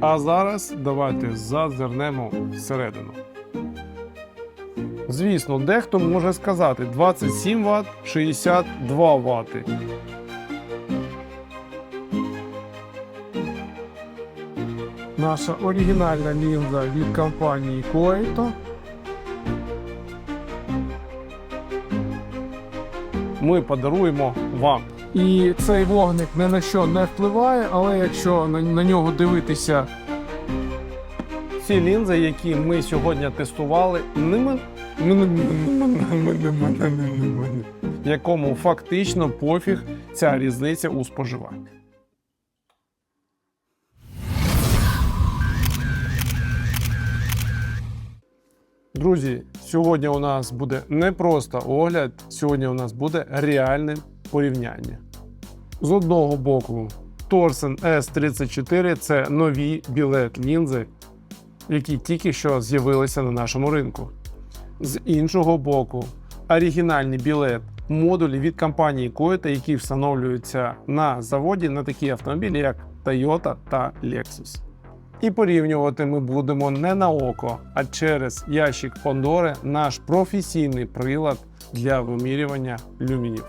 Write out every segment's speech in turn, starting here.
А зараз давайте зазирнемо всередину. Звісно, дехто може сказати 27 Вт, 62 Вт. Наша оригінальна лінза від компанії Koito. Ми подаруємо вам. І цей вогник ні на що не впливає, але якщо на, на нього дивитися Ці лінзи, які ми сьогодні тестували, ними якому фактично пофіг ця різниця у споживанні. Друзі, сьогодні у нас буде не просто огляд, сьогодні у нас буде реальне порівняння. З одного боку, Torsen S34 це нові білет лінзи, які тільки що з'явилися на нашому ринку. З іншого боку, оригінальний білет модулі від компанії Koita, які встановлюються на заводі на такі автомобілі, як Toyota та Lexus. І порівнювати ми будемо не на око, а через ящик Pandora наш професійний прилад для вимірювання люмінів.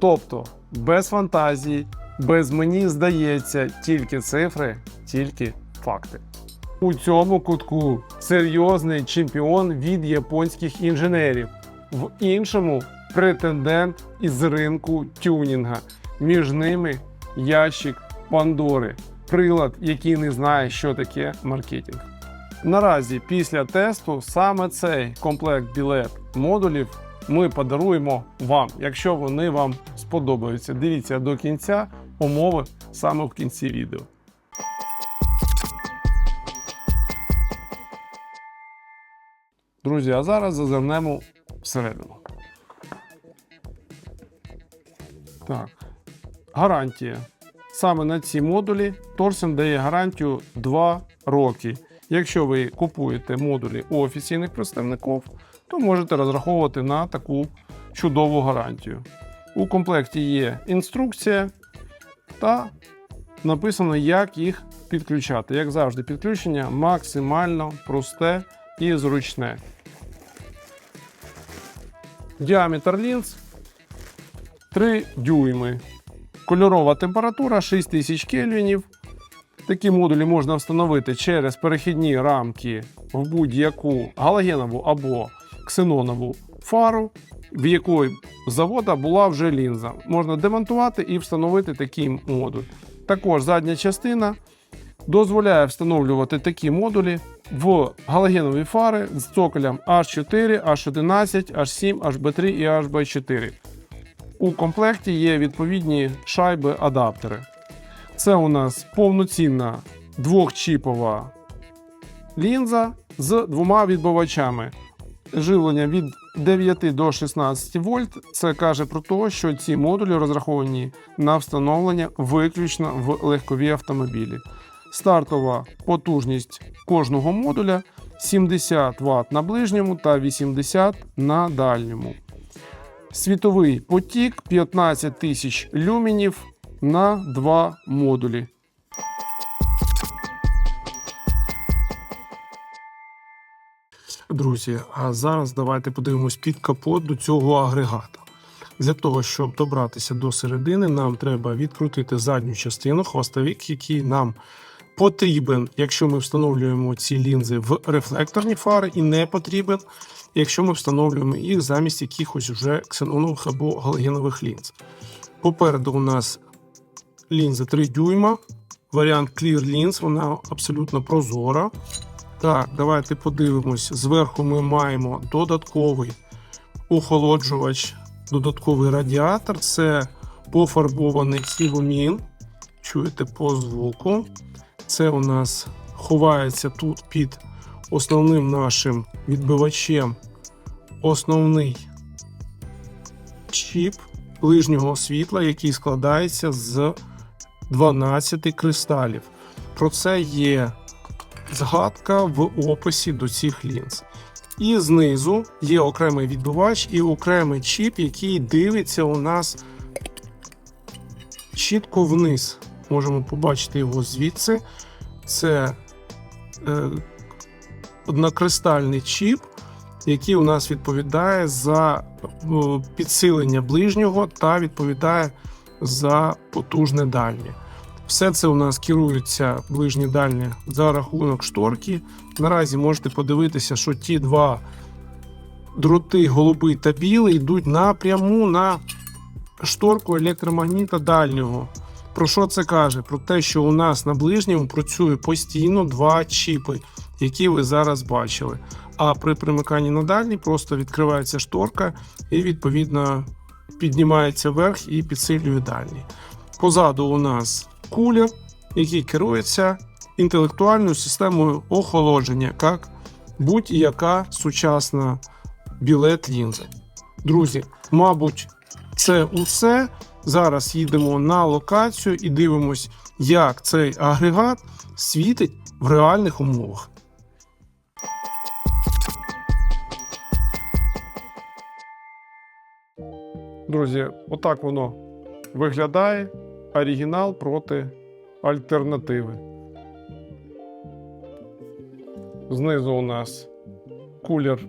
Тобто без фантазії, без мені здається, тільки цифри, тільки факти. У цьому кутку серйозний чемпіон від японських інженерів, в іншому претендент із ринку тюнінга. Між ними ящик Пандори, прилад, який не знає, що таке маркетинг. Наразі після тесту саме цей комплект білет модулів ми подаруємо вам, якщо вони вам сподобаються. Дивіться до кінця умови саме в кінці відео. Друзі, а зараз зазирнемо всередину. Так. Гарантія. Саме на ці модулі Торсен дає гарантію 2 роки. Якщо ви купуєте модулі у офіційних представників, то можете розраховувати на таку чудову гарантію. У комплекті є інструкція та написано, як їх підключати. Як завжди, підключення максимально просте і зручне. Діаметр лінз 3 дюйми. Кольорова температура 6000 кельвінів. Такі модулі можна встановити через перехідні рамки в будь-яку галогенову або ксенонову фару, в якої завода була вже лінза. Можна демонтувати і встановити такий модуль. Також задня частина дозволяє встановлювати такі модулі в галогенові фари з цоколем H4, H11, H7, HB3 і HB4. У комплекті є відповідні шайби-адаптери. Це у нас повноцінна двохчіпова лінза з двома відбивачами. Живлення від 9 до 16 вольт. Це каже про те, що ці модулі розраховані на встановлення виключно в легкові автомобілі. Стартова потужність кожного модуля 70 Вт на ближньому та 80 на дальньому. Світовий потік 15 тисяч люмінів на два модулі. Друзі, а зараз давайте подивимось під капот до цього агрегата. Для того, щоб добратися до середини, нам треба відкрутити задню частину, хвостовик, який нам потрібен, якщо ми встановлюємо ці лінзи в рефлекторні фари, і не потрібен, якщо ми встановлюємо їх замість якихось уже ксенонових або галогенових лінз. Попереду у нас лінза 3 дюйма, варіант Clear Lens, вона абсолютно прозора. Так, давайте подивимось. Зверху ми маємо додатковий охолоджувач, додатковий радіатор. Це пофарбований сігумін. Чуєте по звуку. Це у нас ховається тут під основним нашим відбивачем основний чіп ближнього світла, який складається з 12 кристалів. Про це є згадка в описі до цих лінз. І знизу є окремий відбивач і окремий чіп, який дивиться у нас чітко вниз. Можемо побачити його звідси. Це е, однокристальний чіп, який у нас відповідає за підсилення ближнього та відповідає за потужне дальнє. Все це у нас керується ближнє дальнє за рахунок шторки. Наразі можете подивитися, що ті два дроти, голубий та білий, йдуть напряму на шторку електромагніта дальнього. Про що це каже? Про те, що у нас на ближньому працює постійно два чіпи, які ви зараз бачили. А при примиканні на дальній просто відкривається шторка і відповідно піднімається вверх і підсилює дальній. Позаду у нас кулер, який керується інтелектуальною системою охолодження, як будь-яка сучасна білет лінзи. Друзі, мабуть, це усе. Зараз їдемо на локацію і дивимось, як цей агрегат світить в реальних умовах. Друзі, отак воно виглядає. Оригінал проти альтернативи. Знизу у нас кулер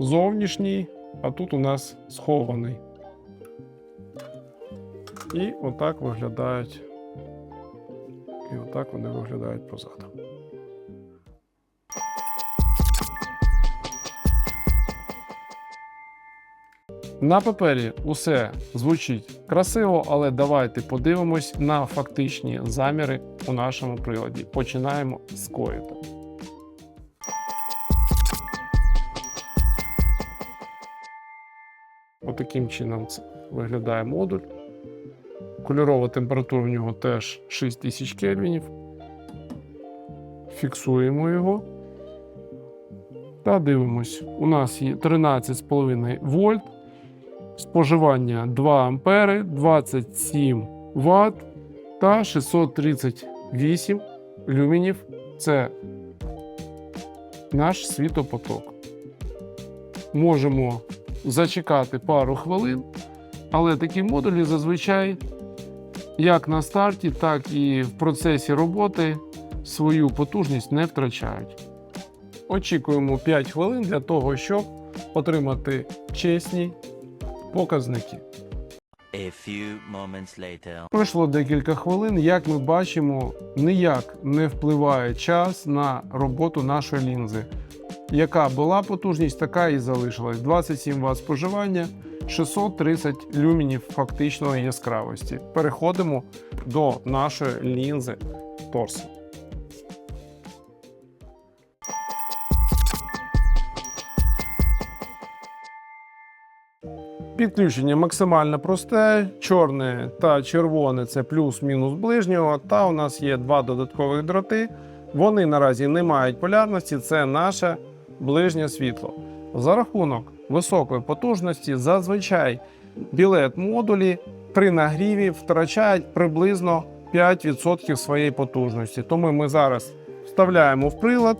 зовнішній, а тут у нас схований. І отак виглядають. І отак вони виглядають позаду. На папері усе звучить красиво, але давайте подивимось на фактичні заміри у нашому приладі. Починаємо з коїта. Отаким чином це виглядає модуль. Кольорова температура в нього теж 6000 кельвінів. Фіксуємо його. Та дивимось. У нас є 13,5 вольт, споживання 2 ампери, 27 Вт та 638 люменів. Це наш світопоток. Можемо зачекати пару хвилин, але такі модулі зазвичай як на старті, так і в процесі роботи свою потужність не втрачають. Очікуємо 5 хвилин для того, щоб отримати чесні показники. A few moments later. Пройшло декілька хвилин. Як ми бачимо, ніяк не впливає час на роботу нашої лінзи. Яка була потужність, така і залишилась. 27 Вт споживання, 630 люмінів фактичної яскравості. Переходимо до нашої лінзи торсу. Підключення максимально просте. Чорне та червоне це плюс-мінус ближнього. Та у нас є два додаткових дроти. Вони наразі не мають полярності, це наше ближнє світло. За рахунок високої потужності, зазвичай білет модулі при нагріві втрачають приблизно 5% своєї потужності. Тому ми зараз вставляємо в прилад,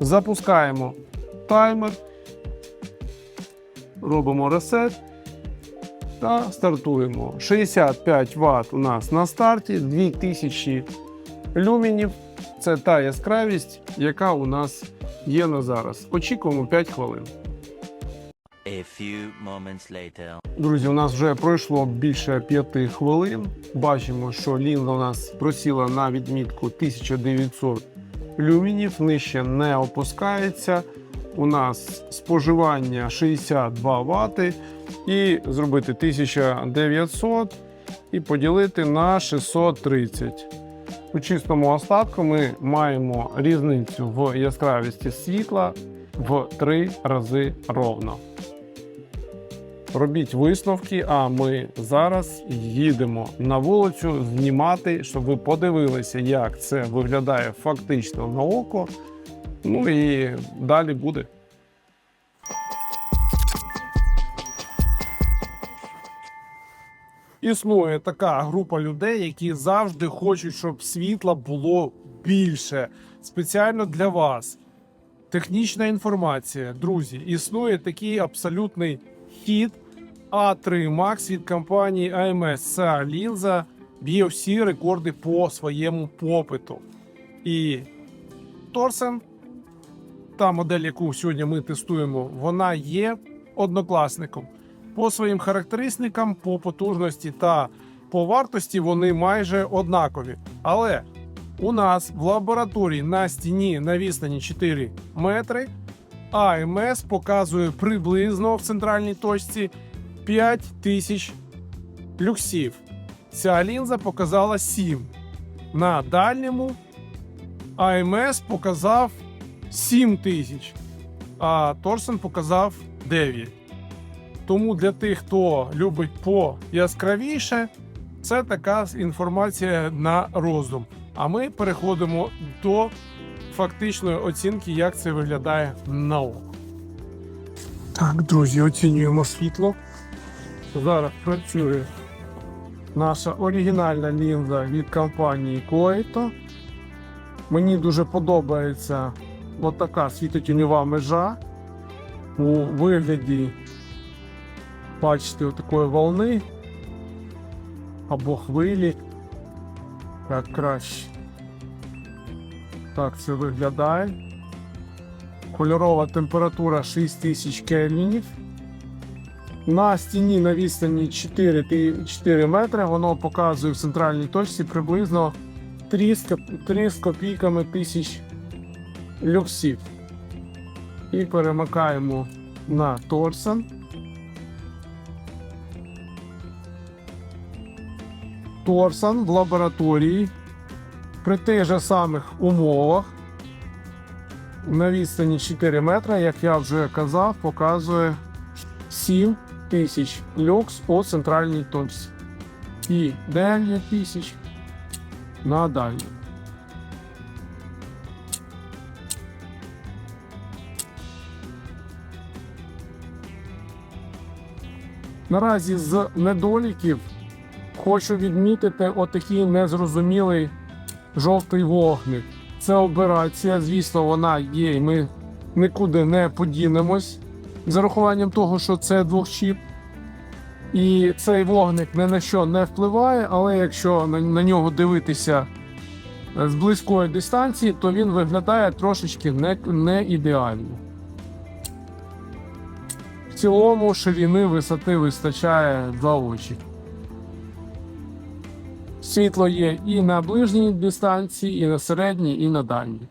запускаємо таймер робимо ресет та стартуємо. 65 Вт у нас на старті, 2000 люмінів. Це та яскравість, яка у нас є на зараз. Очікуємо 5 хвилин. A few moments later. Друзі, у нас вже пройшло більше 5 хвилин. Бачимо, що лінза у нас просіла на відмітку 1900 люмінів, нижче не опускається. У нас споживання 62 Вт. І зробити 1900 і поділити на 630. У чистому остатку ми маємо різницю в яскравості світла в 3 рази ровно. Робіть висновки, а ми зараз їдемо на вулицю знімати, щоб ви подивилися, як це виглядає фактично на око. Ну і далі буде. Існує така група людей, які завжди хочуть, щоб світла було більше. Спеціально для вас. Технічна інформація. Друзі, існує такий абсолютний хід А3 Max від компанії AMS. Ця лінза б'є всі рекорди по своєму попиту. І Торсен, та модель, яку сьогодні ми тестуємо, вона є однокласником. По своїм характеристикам, по потужності та по вартості вони майже однакові. Але у нас в лабораторії на стіні на відстані 4 метри АМС показує приблизно в центральній точці 5000 люксів. Ця лінза показала 7. На дальньому АМС показав 7000, а Торсен показав 9. Тому для тих, хто любить по яскравіше, це така інформація на роздум. А ми переходимо до фактичної оцінки, як це виглядає на око. Так, друзі, оцінюємо світло. Зараз працює наша оригінальна лінза від компанії Koito. Мені дуже подобається отака світотіньова межа у вигляді, бачите, такої волни або хвилі. Так краще. Так це виглядає. Кольорова температура 6000 кельвінів. На стіні на відстані 4, 4 метри воно показує в центральній точці приблизно 3 з, 3 з копійками тисяч люксів. І перемикаємо на Торсен. Торсан в лабораторії при тих же самих умовах на відстані 4 метра, як я вже казав, показує 7 тисяч люкс у центральній точці і 9 тисяч на дальній. Наразі з недоліків хочу відмітити отакий незрозумілий жовтий вогник. Це операція, звісно, вона є, і ми нікуди не подінемось з урахуванням того, що це двохчіп. І цей вогник ні на що не впливає, але якщо на, нього дивитися з близької дистанції, то він виглядає трошечки не, не ідеально. Цілому ширини висоти вистачає за очі. Світло є і на ближній дистанції, і на середній, і на дальній.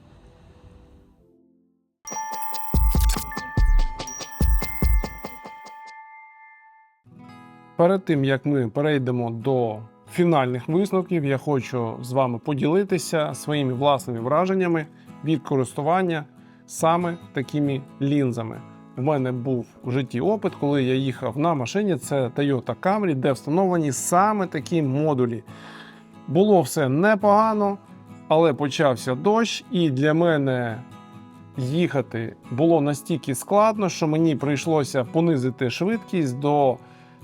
Перед тим як ми перейдемо до фінальних висновків, я хочу з вами поділитися своїми власними враженнями від користування саме такими лінзами. У мене був в житті опит, коли я їхав на машині. Це Toyota Camry, де встановлені саме такі модулі. Було все непогано, але почався дощ, і для мене їхати було настільки складно, що мені прийшлося понизити швидкість до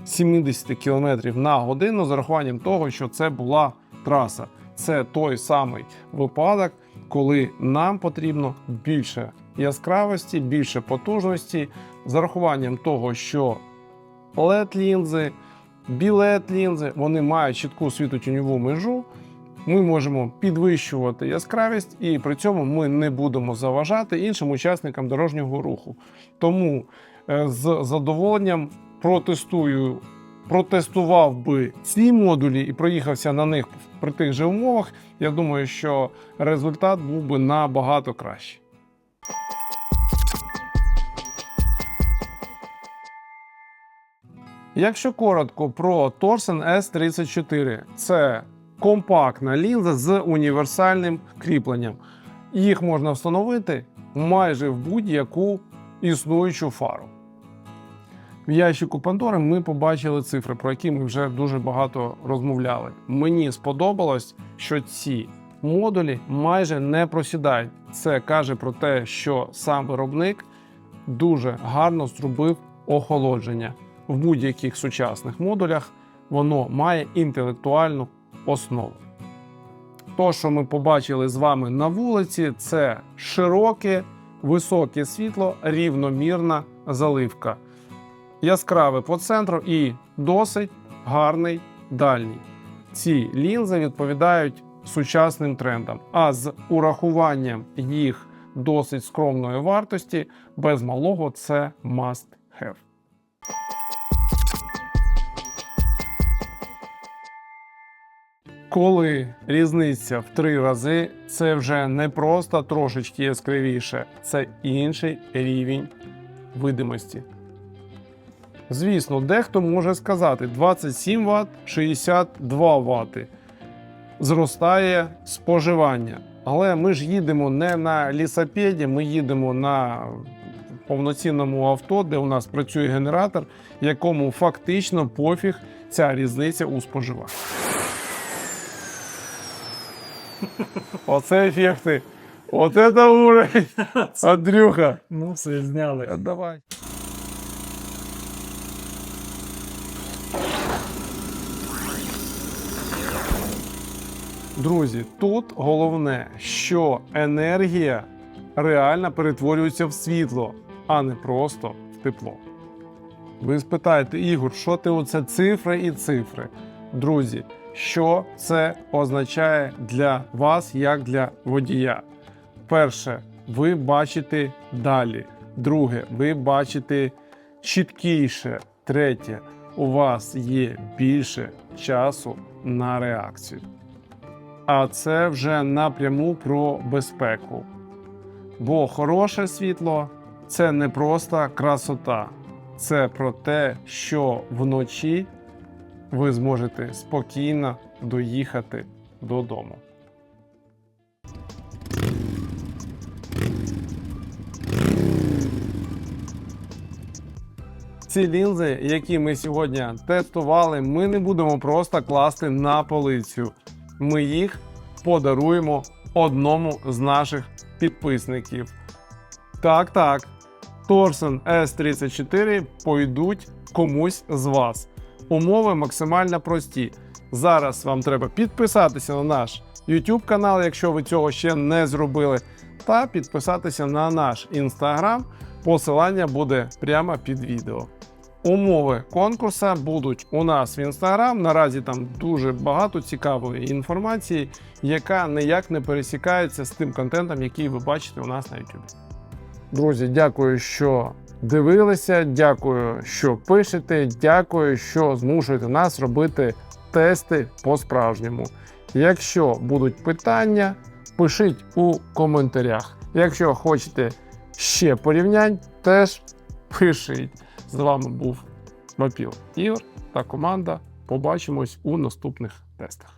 70 км на годину з урахуванням того, що це була траса. Це той самий випадок, коли нам потрібно більше яскравості, більше потужності, з урахуванням того, що led лінзи білет лінзи, вони мають чітку світотіньову межу. Ми можемо підвищувати яскравість, і при цьому ми не будемо заважати іншим учасникам дорожнього руху. Тому е, з задоволенням протестую, протестував би ці модулі і проїхався на них при тих же умовах. Я думаю, що результат був би набагато кращий. Якщо коротко про Torsen S34, це компактна лінза з універсальним кріпленням. Їх можна встановити майже в будь-яку існуючу фару. В ящику Пандори ми побачили цифри, про які ми вже дуже багато розмовляли. Мені сподобалось, що ці модулі майже не просідають. Це каже про те, що сам виробник дуже гарно зробив охолодження в будь-яких сучасних модулях воно має інтелектуальну основу. То, що ми побачили з вами на вулиці, це широке, високе світло, рівномірна заливка. Яскраве по центру і досить гарний дальній. ці лінзи відповідають сучасним трендам, а з урахуванням їх досить скромної вартості, без малого це must have. Коли різниця в три рази, це вже не просто трошечки яскравіше, це інший рівень видимості. Звісно, дехто може сказати 27 Вт, 62 Вт. Зростає споживання. Але ми ж їдемо не на лісопеді, ми їдемо на повноцінному авто, де у нас працює генератор, якому фактично пофіг ця різниця у споживанні. Оце ефекти. От це уровень. Андрюха. Ну, все зняли. Давай. Друзі, тут головне, що енергія реально перетворюється в світло, а не просто в тепло. Ви спитаєте, Ігор, що ти оце цифри і цифри? Друзі, що це означає для вас як для водія? Перше, ви бачите далі. Друге, ви бачите чіткіше. Третє, у вас є більше часу на реакцію. А це вже напряму про безпеку. Бо хороше світло це не просто красота, це про те, що вночі ви зможете спокійно доїхати додому. Ці лінзи, які ми сьогодні тестували, ми не будемо просто класти на полицю. Ми їх подаруємо одному з наших підписників. Так, так. Торсен S34 пойдуть комусь з вас. Умови максимально прості. Зараз вам треба підписатися на наш YouTube канал, якщо ви цього ще не зробили, та підписатися на наш Instagram. Посилання буде прямо під відео. Умови конкурсу будуть у нас в інстаграм. Наразі там дуже багато цікавої інформації, яка ніяк не пересікається з тим контентом, який ви бачите у нас на YouTube. Друзі, дякую, що дивилися. Дякую, що пишете. Дякую, що змушуєте нас робити тести по-справжньому. Якщо будуть питання, пишіть у коментарях. Якщо хочете ще порівнянь, теж пишіть. З вами був Вапіл Ігор та команда. Побачимось у наступних тестах.